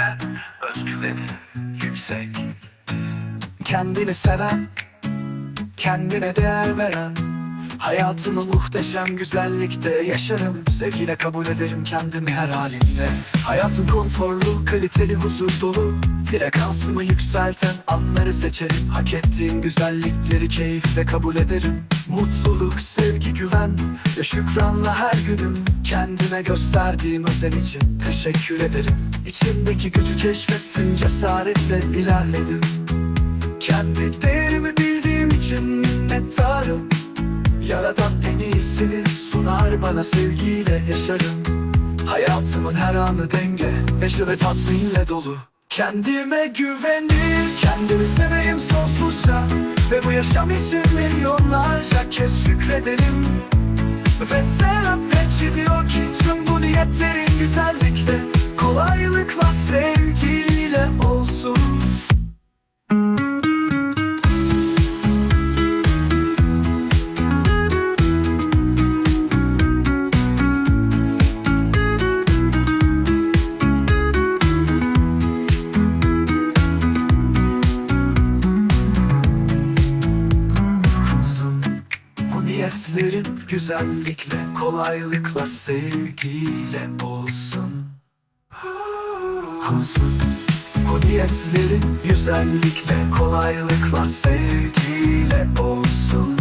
ben özgüveni yüksek. Kendini seven, kendine değer veren Hayatımı muhteşem güzellikte yaşarım. Sevgiyle kabul ederim kendimi her halinde. Hayatım konforlu, kaliteli, huzur dolu. Frekansımı yükselten anları seçerim. Hak ettiğim güzellikleri keyifle kabul ederim Mutluluk, sevgi, güven ve şükranla her günüm. Kendime gösterdiğim özen için teşekkür ederim. İçimdeki gücü keşfettim, cesaretle ilerledim. Kendi değerimi bildiğim için minnettarım. Yaradan en iyisini sunar bana sevgiyle yaşarım. Hayatımın her anı denge, neşe ve tatminle dolu Kendime güvenir, kendimi severim sonsuzca. Ve bu yaşam için milyonlarca kez şükrederim Ve Serap Petçi Bu niyetlerin güzellikle, kolaylıkla, sevgiyle olsun. Olsun. Bu güzellikle, kolaylıkla, sevgiyle olsun.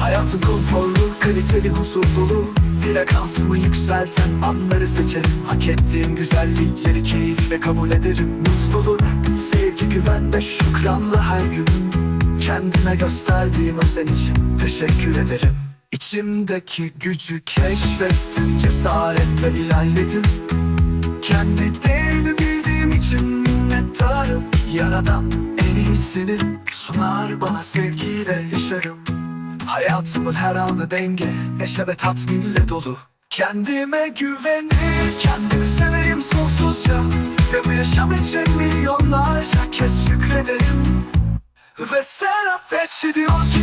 Hayatım konforlu, kaliteli, huzur dolu. Frekansımı yükselten anları seçerim. Hak ettiğim güzellikleri keyifle kabul ederim. Mutluluk, sevgi, güven ve şükranla her gün Kendime gösterdiğim özen için teşekkür ederim. İçimdeki gücü keşfettim Cesaretle ilerledim. Kendi değerimi bildiğim için minnettarım. Yaradan en iyisini sunar bana sevgiyle yaşarım. Hayatımın her anı denge, neşe ve tatminle dolu. Kendime güvenir, kendimi severim sonsuzca. Ve bu yaşam için şükrederim ve Serap Petçi diyor ki